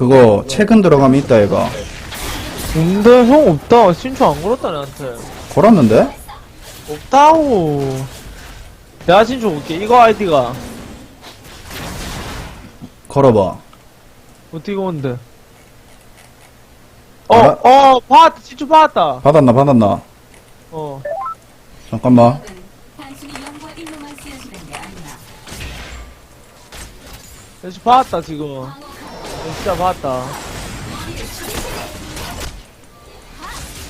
그거 최근 들어가면 있다 얘가 근데 형 없다. 신초 안 걸었다, 나한테. 걸었는데? 없다고. 내가 신초 볼게. 이거 아이디가. 걸어봐 어떻게 오는데? 어, 알아? 어, 받았다. 신초 받았다. 받았나 받았나 어. 잠깐만 단순히 영과 일로만 쓰여지는 게 아니라 신초 받았다, 지금. 어, 진짜.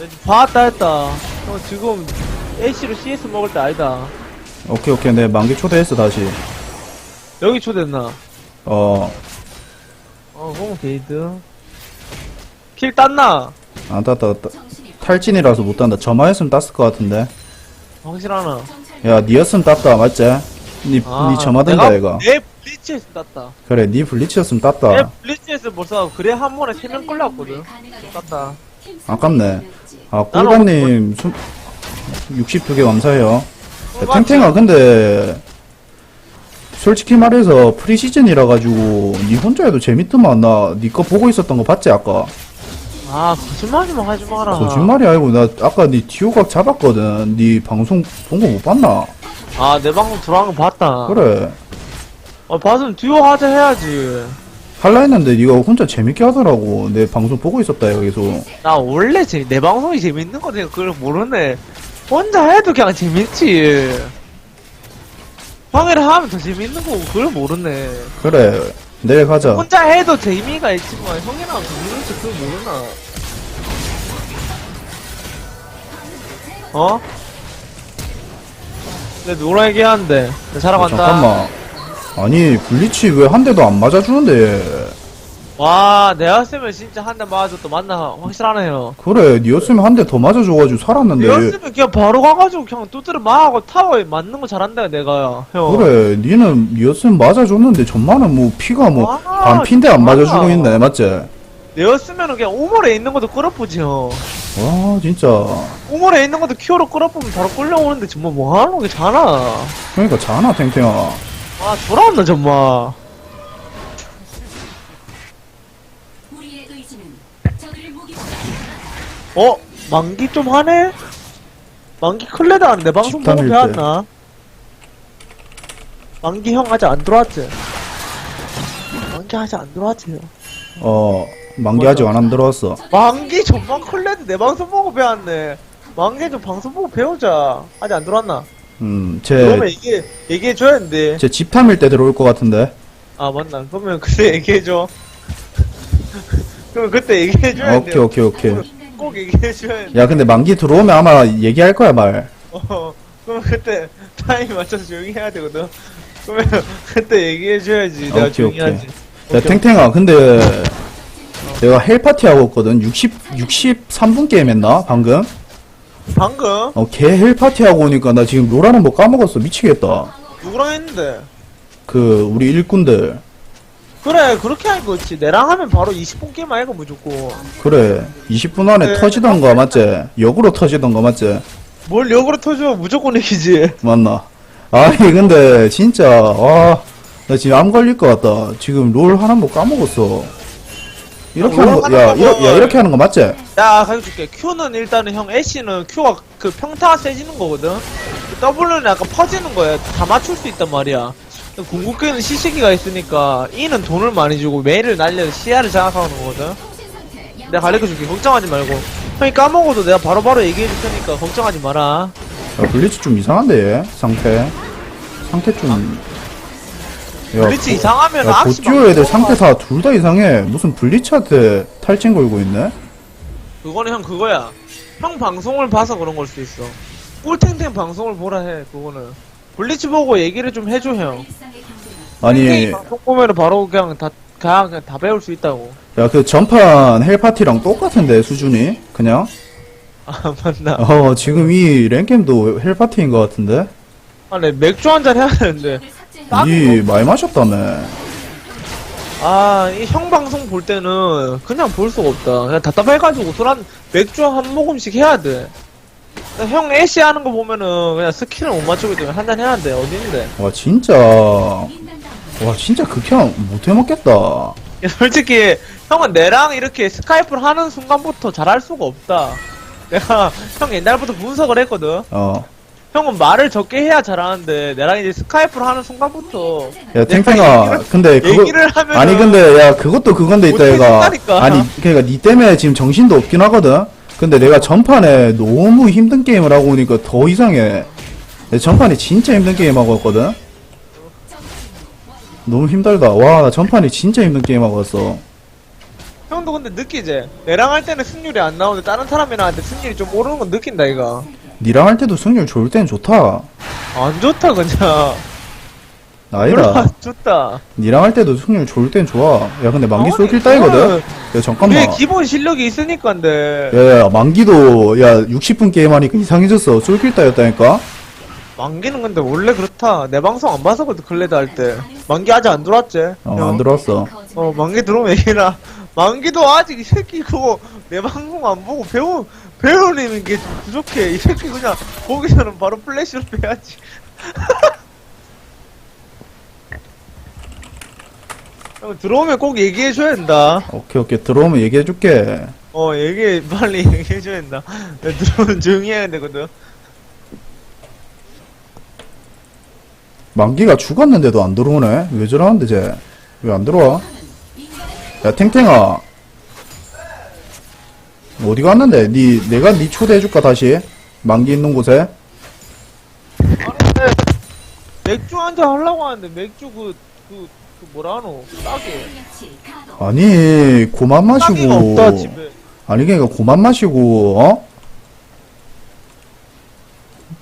왠지 받았다 했다. 형 지금 A씨로 CS 먹을 때 아니다. 오케이 오케이 내 만기 초대했어 다시 여기 초대했나? 어 안 어, 그럼 게이드. 킬 땄나? 땄다 땄다 정신이 탈진이라서 못 딴다 점화했으면 땄을 것 같은데 확실하나? 야 니였으면 땄다 맞지? 니, 니 점화된다 내가 얘가 내 블리츠에서 땄다. 그래 니 블리치였으면 내 땄다 블리츠에서 벌써 그래 한 번에 세 명. 가능하게 땄다. 아깝네 아 꿀밤님 62개 감사해요 어, 야, 탱탱아 근데 솔직히 말해서 프리시즌이라 가지고 니 혼자 해도 재밌더만 나니거 보고 있었던 거 봤지 아까 아, 거짓말이만 하지 마라. 거짓말이 아니고 나 아까 니 디오각 잡았거든 니 방송 본 거 못 봤나 아, 내 방송 들어간 거 봤다. 그래 어, 봤으면 듀오 하자 해야지. 할라 했는데 니가 혼자 재밌게 하더라고 내 방송 보고 있었다 여기서 나 원래 재, 내 방송이 재밌는 거 내가 그걸 모르네. 혼자 해도 그냥 재밌지. 형이랑 하면 더 재밌는 거고 그걸 모르네. 그래 내일 가자 혼자 해도 재미가 있지만 형이랑 재밌는지 그걸 모르나. 어? 내 노라 얘기하는데 내 야, 간다. 잠깐만 아니 블리치 왜 한 대도 안 맞아주는데 와 내가 쓰면 진짜 한 대 맞아도 맞나 확실하네요. 그래 니였으면 한 대 더 맞아줘가지고 살았는데 내였으면 그냥 바로 가가지고 그냥 두드려 맞고 타워에 맞는 거 잘한다 내가 형. 그래 니는 니였으면 맞아줬는데 전만은 뭐 피가 뭐 아, 반핀데 안 맞아주고 맞아. 있네 맞지? 내였으면 그냥 우물에 있는 것도 끌어보지 형. 와 진짜 우물에 있는 것도 큐어로 끌어보면 바로 끌려오는데 정말 뭐 하는 게 잘하. 그러니까 자나 탱탱아 아 돌아온다 정말. 어? 만기 좀 하네? 만기 클레드 하는데 방송 보고 집단일 때. 배웠나? 만기 형 아직 안 들어왔지? 만기 아직 안 들어왔지? 어 만기 아직 안 들어왔어 만기 전방 클레드 내 방송 보고 배웠네. 만기 좀 방송 보고 배우자. 아직 안 들어왔나? 그러면 음제제 얘기, 얘기해줘야 되는데. 집탐일 때 들어올 것 같은데 아, 맞나? 그러면 그때 얘기해줘. 그러면 그때 얘기해줘야 오케이 돼. 오케이 오케이 꼭 얘기해줘야 돼. 야 근데 만기 들어오면 아마 얘기할 거야 말 어, 그러면 그때 타임 맞춰서 조용히 해야 되거든. 그러면 그때 얘기해줘야지. 내가 오케이, 조용히 오케이. 하지. 야 오케이. 탱탱아 근데 내가 헬파티 하고 있거든 60 63분 게임 했나 방금 방금 어걔 헬파티 하고 오니까 나 지금 롤하는 거 까먹었어 미치겠다 누구랑 했는데? 그 우리 일꾼들 그래, 그렇게 할 거지. 내랑 하면 바로 20분 게임 아이가 무조건. 그래 20분 안에 네. 터지던가 맞지 역으로 터지던가 맞지 뭘 역으로 터져? 무조건 이기지. 맞나 아니 근데 진짜 와나 지금 암 걸릴 것 같다 지금 롤 하는 거 까먹었어 이렇게 롤 하는 거야거 이렇게, 야 이렇게 하는 거 맞지 야, 가르쳐줄게. Q는 일단은 형 애쉬는 Q가 그 평타 세지는 거거든. W는 약간 퍼지는 거야. 다 맞출 수 있단 말이야. 궁극기는 시시기가 있으니까 E는 돈을 많이 주고 메일을 날려 시야를 장악하는 거거든. 내가 가르쳐줄게. 걱정하지 말고. 형이 까먹어도 내가 바로바로 얘기해줄 테니까 걱정하지 마라. 야 블리츠 좀 이상한데 얘 상태 상태 좀 야, 블리츠 이상하면 야, 악시 보듀오 애들 상태 다둘다 이상해. 무슨 블리츠한테 탈진 걸고 있네? 그거는 형 그거야. 형 방송을 봐서 그런 걸 수도 있어. 꿀탱탱 방송을 보라 해. 그거는. 블리츠 보고 얘기를 좀 해줘 형. 아니, 탱탱이 방송 보면은 바로 그냥 다 그냥, 그냥 다 배울 수 있다고. 야, 그 전판 헬파티랑 똑같은데, 수준이? 그냥? 아 맞나? 어, 지금 이 랭겜도 헬파티인 것 같은데? 아, 네 맥주 한 잔 해야 되는데. 니 많이 마셨다며. 아, 이 형 방송 볼 때는 그냥 볼 수가 없다. 그냥 답답해가지고 술 한, 맥주 한 모금씩 해야 돼. 형 애쉬 하는 거 보면은 그냥 스킬을 못 맞추기 때문에 한잔 해야 돼. 어딘데? 와, 진짜. 와, 진짜 극혐 못해 먹겠다. 야, 솔직히 형은 내랑 이렇게 스카이프를 하는 순간부터 잘할 수가 없다. 내가 형 옛날부터 분석을 했거든. 어. 형은 말을 적게 해야 잘하는데 내랑 이제 스카이프를 하는 순간부터 야, 탱탱아, 근데 그거, 얘기를 하면은 아니, 근데, 야, 그것도 그건데 있다, 얘가. 아니, 그니까, 니 때문에 지금 정신도 없긴 하거든? 근데 내가 전판에 너무 힘든 게임을 하고 오니까 더 이상해. 내 전판에 진짜 힘든 게임 하고 왔거든? 너무 힘들다. 와, 나 전판에 진짜 힘든 게임 하고 왔어. 형도 근데 느끼지? 내랑 할 때는 승률이 안 나오는데 다른 사람이랑 할 때 승률이 좀 오르는 건 느낀다 이가 니랑 할 때도 승률 좋을 땐 좋다. 안 좋다 그냥 아니다. 안 좋다 니랑 할 때도 승률 좋을 땐 좋아. 야, 근데 만기 아니, 쏠킬 따이거든? 그거는 야, 잠깐만. 기본 실력이 있으니까인데 야, 야, 만기도, 야, 60분 게임 하니까 이상해졌어. 쏠킬 따였다니까? 만기는 근데 원래 그렇다 내 방송 안 봐서 그래도 클레드 할 때 만기 아직 안 들어왔지? 어, 형. 안 들어왔어. 어 만기 들어오면 얘기해라 만기도 아직 이 새끼 그거 내 방송 안 보고 배우 배우는 게 좀 부족해 이 새끼 그냥 보기서는 바로 플래시로 빼야지 형 들어오면 꼭 얘기해줘야 된다 오케이, 오케이. 들어오면 얘기해줄게. 어 얘기 빨리 얘기해줘야 된다 내 들어오면 조용히 해야 되거든 만기가 죽었는데도 안 들어오네? 왜 저러는데, 쟤? 왜 안 들어와? 야, 탱탱아. 어디 갔는데? 니, 내가 니 초대해줄까, 다시? 만기 있는 곳에? 아니 근데 맥주 한 잔 하려고 하는데 맥주 그 그 그 뭐라 하노 싸게. 아니, 고만 싸게가 마시고. 없다 집에 아니, 그니까 고만 마시고, 어?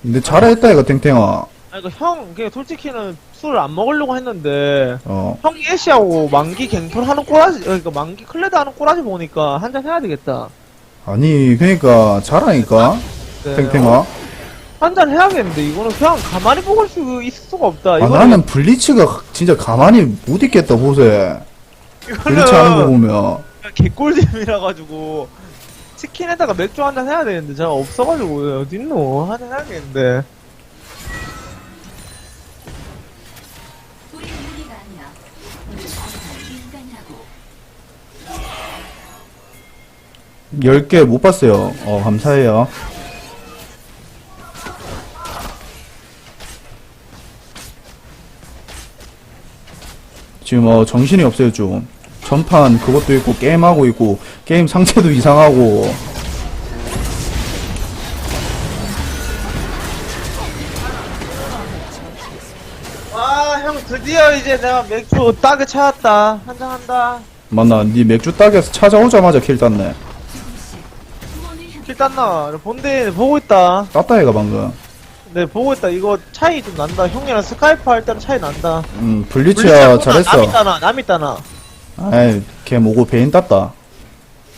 근데 잘했다, 이거, 탱탱아. 아니 그형 그냥 솔직히는 술을 안 먹으려고 했는데 어. 형이 애쉬하고 만기 갱플 하는 꼬라지 그러니까 만기 클레드 하는 꼬라지 보니까 한 잔 해야 되겠다 아니, 그니까, 잘하니까, 네, 탱탱아. 한잔 해야겠는데 이거는 그냥 가만히 먹을 수 있을 수가 없다 아, 이거는 나는 블리츠가 진짜 가만히 못 있겠다, 보세. 블리츠 하는 거 보면. 개꿀잼이라 가지고 치킨에다가 맥주 한잔 해야 되는데 제가 없어가지고 어딨노 한잔 해야겠는데 10개 못 봤어요. 어, 감사해요. 지금 어, 정신이 없어요, 좀. 전판 그것도 있고, 게임하고 있고, 게임 상태도 이상하고. 아 형 드디어 이제 내가 맥주 딱에 찾았다 한잔 한다 맞나, 니 맥주 딱에서 찾아오자마자 킬 땄네. 킬 땄나 본데 보고 있다 땄다, 얘가 방금. 네 보고 있다 이거 차이 좀 난다 형이랑 스카이프 할 때는 차이 난다 음, 블리츠야, 남 잘했어. 있다나 남 있다나 아이, 걔 뭐고, 베인 땄다.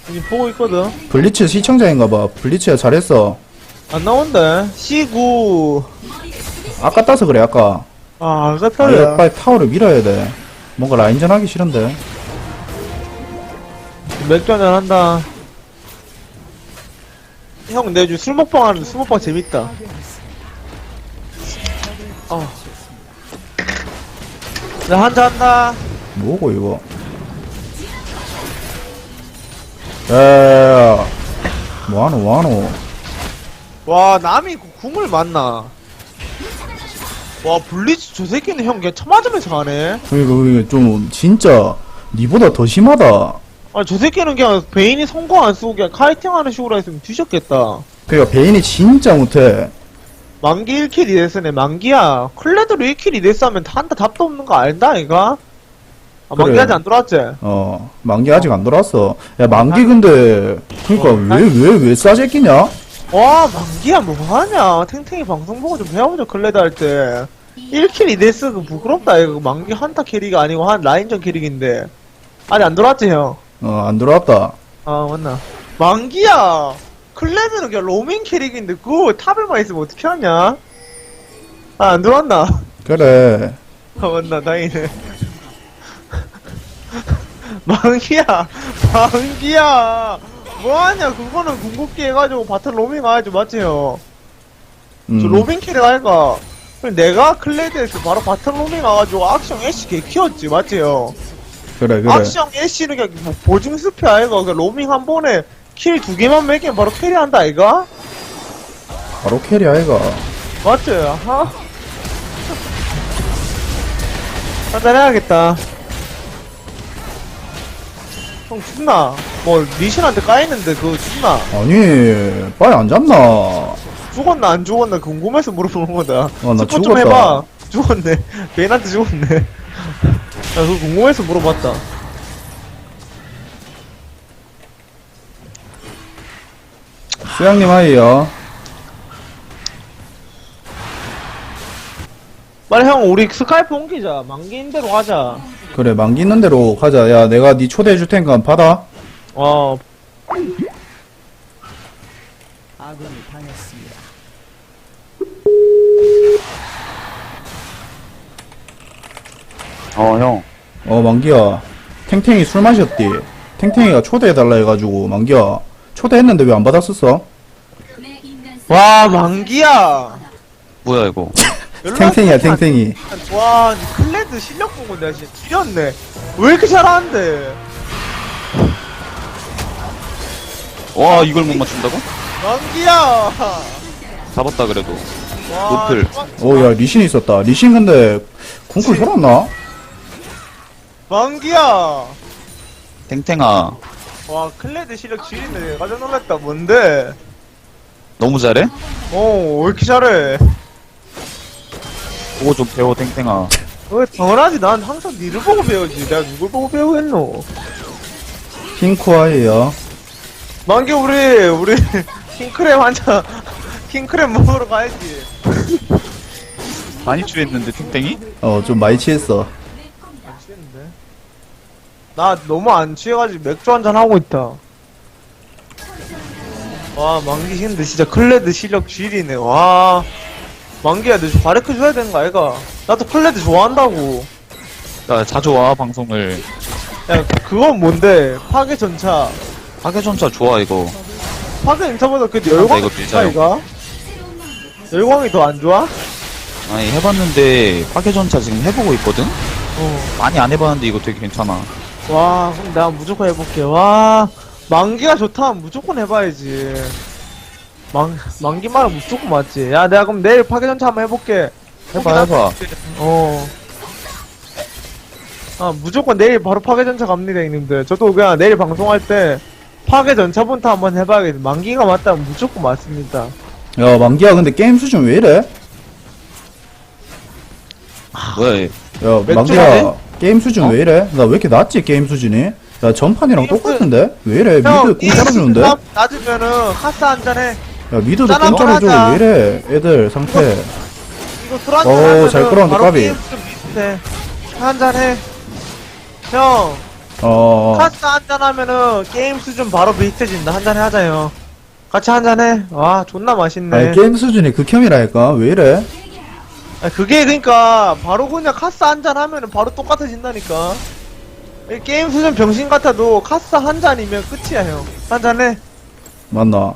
지금 보고 있거든 블리츠 시청자인가봐. 블리츠야, 잘했어. 안 나온대 C9 아까 따서 그래, 아까. 아 아, 이거 아깝다 빨리 타워를 밀어야 돼. 뭔가 라인전 하기 싫은데. 맥주 한잔 한다 형 내가 요즘 술 먹방 하는데 술 먹방 재밌다 어. 나 한잔 한다 뭐고, 이거. 야야야야. 뭐하노, 뭐하노. 와 남이 그 궁을 맞나 와 블리츠 저 새끼는 형 그냥 쳐맞으면서 가네 그러니까, 그러니까 좀, 진짜, 니보다 더 심하다. 아 저 새끼는 그냥 베인이 성공 안 쓰고 그냥 카이팅하는 식으로 했으면 뒤졌겠다 그러니까 베인이 진짜 못해. 만기 1킬이 됐으네 만기야 클레드로 1킬이 됐어 하면 한다 답도 없는 거 알다 이가 아, 만기 그래. 아직 안 들어왔지? 어, 만기 아직 안 돌아왔어. 야, 만기 근데, 그니까, 어, 왜, 왜, 왜 싸제끼냐? 와 만기야 뭐하냐 탱탱이 방송 보고 좀 배워보자 클레드 할 때 1킬 2데스 그 부끄럽다 이거 만기 한타 캐릭이 아니고 한 라인전 캐릭인데 아직 안 들어왔지 형? 어, 안 돌아왔다. 아 맞나 만기야 클레드는 그냥 로밍 캐릭인데 그거 탑에만 있으면 어떻게 하냐 아 안 들어왔나 그래. 아 맞나 다행이네 만기야 만기야 뭐하냐 그거는 궁극기 해가지고 바텀 로밍 가야지 맞지 형? 음. 저 로밍 캐릭 할까? 그럼 내가 클레드에서 바로 바텀 로밍 가가지고 악션 애쉬 개 키웠지 맞지 형? 그래 그래 악시형 애쉬는 그냥 뭐 보증 스피 아이가 그 로밍 한 번에 킬 두 개만 매기면 바로 캐리한다 아이가? 바로 캐리 아이가 맞지? 하? 한잔 해야겠다. 형 죽나? 뭐 리신한테 까이는데 그거 죽나? 아니 빨리 안 잡나 죽었나 안 죽었나 궁금해서 물어보는 거다. 어, 나 스포 좀 죽었다. 해봐. 죽었네. 베인한테 죽었네. 나 그거 궁금해서 물어봤다. 수양님 하이요 빨리 형 우리 스카이프 옮기자. 만기인 대로 가자. 그래 만기 있는 대로 가자 야 내가 니 초대해 줄 테니까 받아 어. 어, 형. 어 만기야 탱탱이 술 마셨디 탱탱이가 초대해달라 해가지고 만기야 초대했는데 왜 안 받았었어? 와 만기야. 뭐야, 이거. 탱탱이야 탱탱이 와, 니 클레드 실력 보고 내가 진짜 지렸네. 왜 이렇게 잘하는데? 와, 이걸 못 맞춘다고? 만기야! 잡았다, 그래도. 와, 노플. 오 야 리신 있었다 리신 근데 궁쿨 살았나? 만기야! 탱탱아. 와, 클레드 실력 지리네. 깜짝 놀랐다. 뭔데? 너무 잘해? 어, 왜 이렇게 잘해? 그거 좀 배워, 탱탱아. 왜 당연하지. 난 항상 니를 보고 배우지. 내가 누굴 보고 배우겠노? 핑크 아이야 만기, 우리, 우리, 킹크랩 한 잔, 킹크랩 먹으러 가야지. 많이 취했는데, 탱탱이? 어 좀 많이 취했어? 나 너무 안 취해가지고 맥주 한잔 하고 있다. 와, 만기 근데 진짜 클레드 실력 쥐리네. 와, 만기야, 너 가르쳐 줘야 되는 거 아이가? 나도 클레드 좋아한다고. 나 자주 와, 방송을. 야, 그건 뭔데? 파괴 전차. 파괴 전차 좋아, 이거. 파괴 전차보다 그 열광 이거. 아이가? 열광이 더 안 좋아? 아니, 해봤는데, 파괴 전차 지금 해보고 있거든? 어. 많이 안 해봤는데, 이거 되게 괜찮아. 와, 그럼 내가 무조건 해볼게. 와, 만기가 좋다면 무조건 해봐야지. 만, 만기 말은 무조건 맞지. 야, 내가 그럼 내일 파괴전차 한번 해볼게. 해봐, 해봐. 어. 아, 무조건 내일 바로 파괴전차 갑니다, 형님들. 저도 그냥 내일 방송할 때 파괴전차부터 한번 해봐야겠다. 만기가 맞다면 무조건 맞습니다. 야 만기야 근데 게임 수준 왜 이래? 뭐야, 얘. 야 맥주 만기야? 게임 수준 어? 왜 이래? 나 왜 이렇게 낮지 게임 수준이? 야 전판이랑 똑같은데? 왜 이래 미드 공 잘라주는데? 야 낮으면은 카스 한잔 해. 미드도 짠공 한번 잘라줘 하자. 왜 이래 애들 상태 이거 술 한잔 오, 하면은 잘 끌어온다, 바로 까비. 게임 좀 비슷해. 한잔 해. 형, 어 카스 한잔 하면은 게임 수준 바로 비슷해진다. 한잔 해 하자요. 같이 한잔 해. 와, 존나 맛있네. 아니 게임 수준이 극혐이라니까 왜 이래? 아, 그게 그니까 바로 그냥 카스 한 잔 하면은 바로 똑같아진다니까. 이 게임 수준 병신 같아도 카스 한 잔이면 끝이야 형. 한 잔 해. 맞나?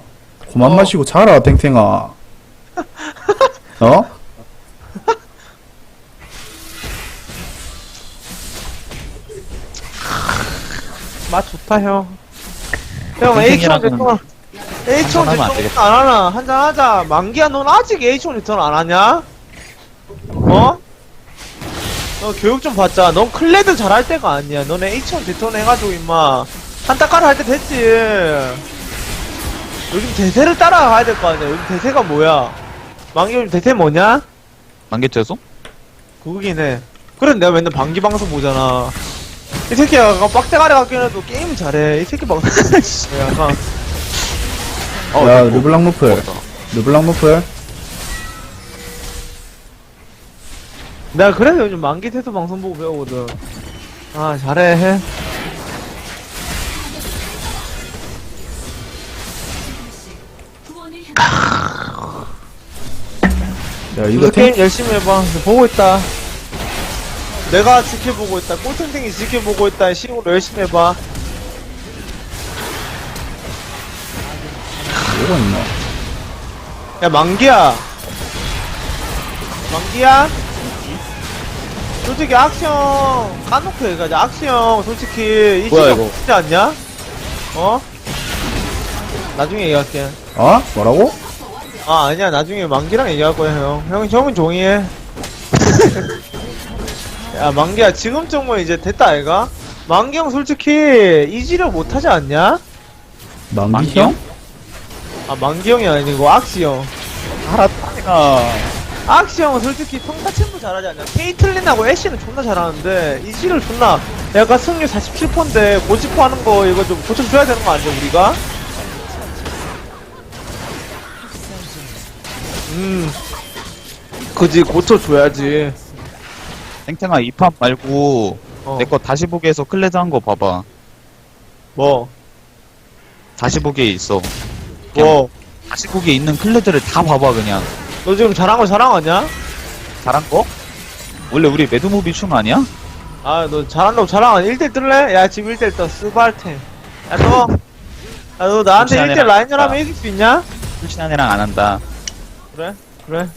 그만 어. 마시고 자라 탱탱아 어? 맛 좋다 형. 형 땡땡이랑은 H1 리턴 H1 한잔 하면 안 하나? 한 잔 하자. 만기야 넌 아직 H1 리턴 안 하냐? 어? 너 교육 좀 받자. 넌 클레드 잘할 때가 아니야. 너네 H1 리턴 해가지고 임마 한타까를 할 때 됐지. 요즘 대세를 따라가야 될 거 아니야. 요즘 대세가 뭐야? 만기 요즘 대세 뭐냐? 만개 채소? 그거긴 해. 그래 내가 맨날 방기 방송 보잖아. 이 새끼가 약간 빡대가리 같긴 해도 게임 잘해. 이 새끼 방송 진짜 약간 어, 야. 르블랑 노플 먹었다. 르블랑 노플 내가 그래서 요즘 만기 태도 방송 보고 배우거든. 아 잘해 야 이거 이거 탱 게임 열심히 해봐. 보고 있다. 내가 지켜보고 있다. 꼴통탱이 지켜보고 있다. 시으로 열심히 해봐. 뭐가 있나? 야 만기야. 만기야. 솔직히 악시형 까놓고 얘기하자 악시형 솔직히 이 뭐야, 시간 이거? 없지 않냐? 어? 나중에 얘기할게 어? 뭐라고? 아 아니야 나중에 만기랑 얘기할 거야 형. 형 형은 종이해. 야 만기야 지금쯤은 이제 됐다 아이가? 만기 형 솔직히 이지를 못하지 않냐? 만기 형? 아 만기 형이 아니고 악시 형. 알았다니까. 악시 형은 솔직히 평타 침부 잘하지 않냐? 케이틀린하고 애쉬는 존나 잘하는데 이지를 존나 약간 승률 47%인데 고집포 하는 거 이거 좀 고쳐줘야 되는 거 아니야 우리가? 음 그지 고쳐줘야지 탱탱아, 이 판 말고, 어. 내 거 다시 보기에서 클레드 한 거 봐봐. 뭐? 다시 보기에 있어. 뭐? 다시 보기에 있는 클레드를 다 봐봐, 그냥. 너 지금 잘한 거 자랑하냐? 잘한 거? 원래 우리 매드무비 춤 아니야? 아, 너 잘한다고 자랑 안 1대1 뜰래? 야, 지금 1대1 떠. 스바르테. 야, 너. 야, 너 나한테 혹시 1대1 아니라- 라인전 하면 이길 수 있냐? 술친한 애랑 안 한다. 그래? 그래.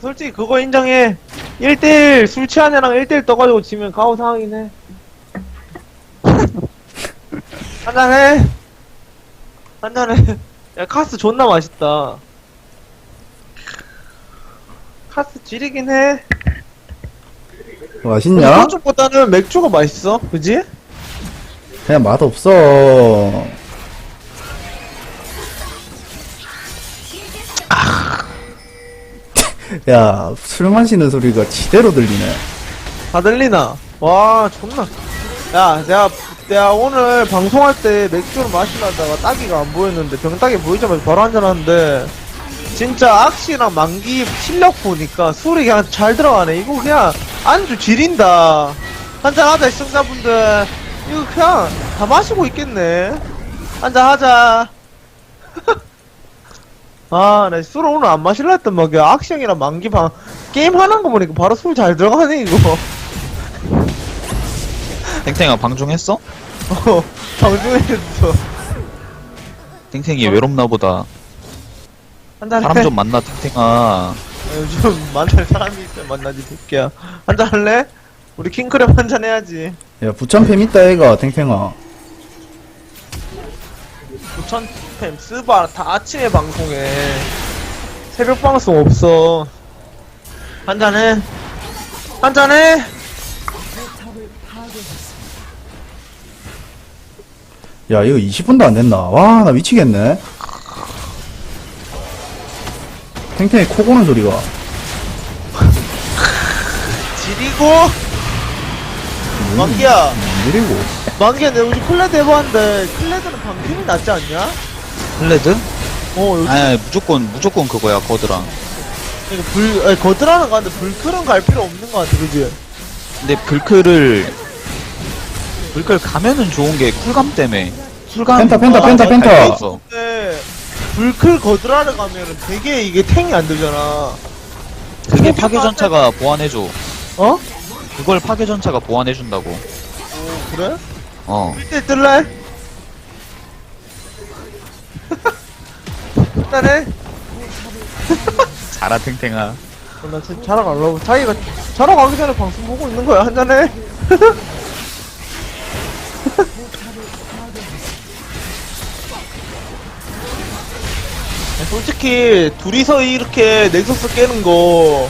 솔직히 그거 인정해. 1대1 술 취한 애랑 1대1 떠가지고 지면 가오 상황이긴 해. 한잔해. 한잔해. 야, 카스 존나 맛있다. 카스 지리긴 해. 맛있냐? 소주보다는 맥주가 맛있어. 그지? 그냥 맛없어. 야, 술 마시는 소리가 지대로 들리네. 다 들리나? 와, 존나. 야, 내가, 내가 오늘 방송할 때 맥주를 마시려다가 따기가 안 보였는데, 병따기 보이자마자 바로 한잔하는데, 진짜 악시랑 만기 실력 보니까 술이 그냥 잘 들어가네. 이거 그냥 안주 지린다. 한잔하자, 시청자분들. 이거 그냥 다 마시고 있겠네. 한잔하자. 아, 나 술을 오늘 안 마실라 했단 말이야. 악시 형이랑 만기 방, 게임 하는 거 보니까 바로 술 잘 들어가네, 이거. 탱탱아, 방종했어? 어, 방송에서 탱탱이 외롭나 보다. 한잔 사람 해. 좀 만나, 탱탱아. 요즘 만날 사람이 있어야 만나지 새끼야. 한잔 할래? 우리 킹크랩 한잔 해야지. 야, 부천팸 있다, 애가, 탱탱아. 부천팸 스바 다 아침에 방송해. 새벽 방송 없어. 한잔 해. 한잔 해. 야, 이거 20분도 안 됐나? 와, 나 미치겠네. 탱탱이 코 고는 소리가. 지리고. 만기야. 느리고. 만기야 내가 요즘 클레드 해봤는데 클레드는 방심이 낫지 않냐? 클레드? 어 요즘 아니, 무조건, 무조건 그거야, 거드랑. 이거 불 아니, 거드라는 가는데 불크는 갈 필요 없는 거 같아 그지? 근데 불크를, 불크를 가면은 좋은 게 쿨감 때문에. 쿨감. 펜타, 펜타, 펜타, 아, 펜타. 있어. 불클 거드라를 가면은 되게 이게 탱이 안 들잖아. 그게 파괴전차가 보완해줘. 어? 그걸 파괴전차가 보완해준다고. 오 그래? 어. 1대 뜰래? 일단해. 잘하, 탱탱아. 어, 나 지금 자러 가려고. 자기가 자러 가기 전에 방송 보고 있는 거야 한잔해. 솔직히 둘이서 이렇게 넥서스 깨는 거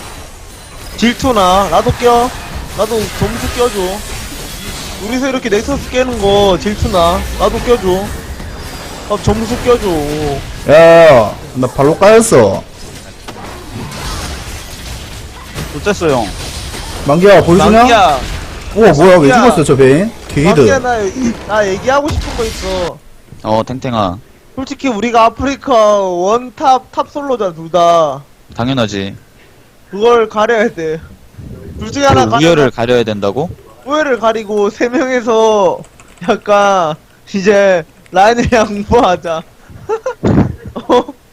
질투나 나도 껴 나도 점수 껴줘 둘이서 이렇게 넥서스 깨는 거 질투나 나도 껴줘 아 점수 껴줘 야, 나 발로 까였어. 어땠어, 형? 만기야, 보여주냐? 만기야 오, 뭐야, 왜 만기야. 죽었어, 저 베인? 만기야 게이드. 나, 나 얘기하고 싶은 거 있어 어, 탱탱아. 솔직히 우리가 아프리카 원탑 탑 솔로잖아 둘다 당연하지. 그걸 가려야 돼. 둘 중에 하나 그 가려 우열을 가려야 된다고? 우열을 가리고 세 명에서 약간 이제 라인을 양보하자.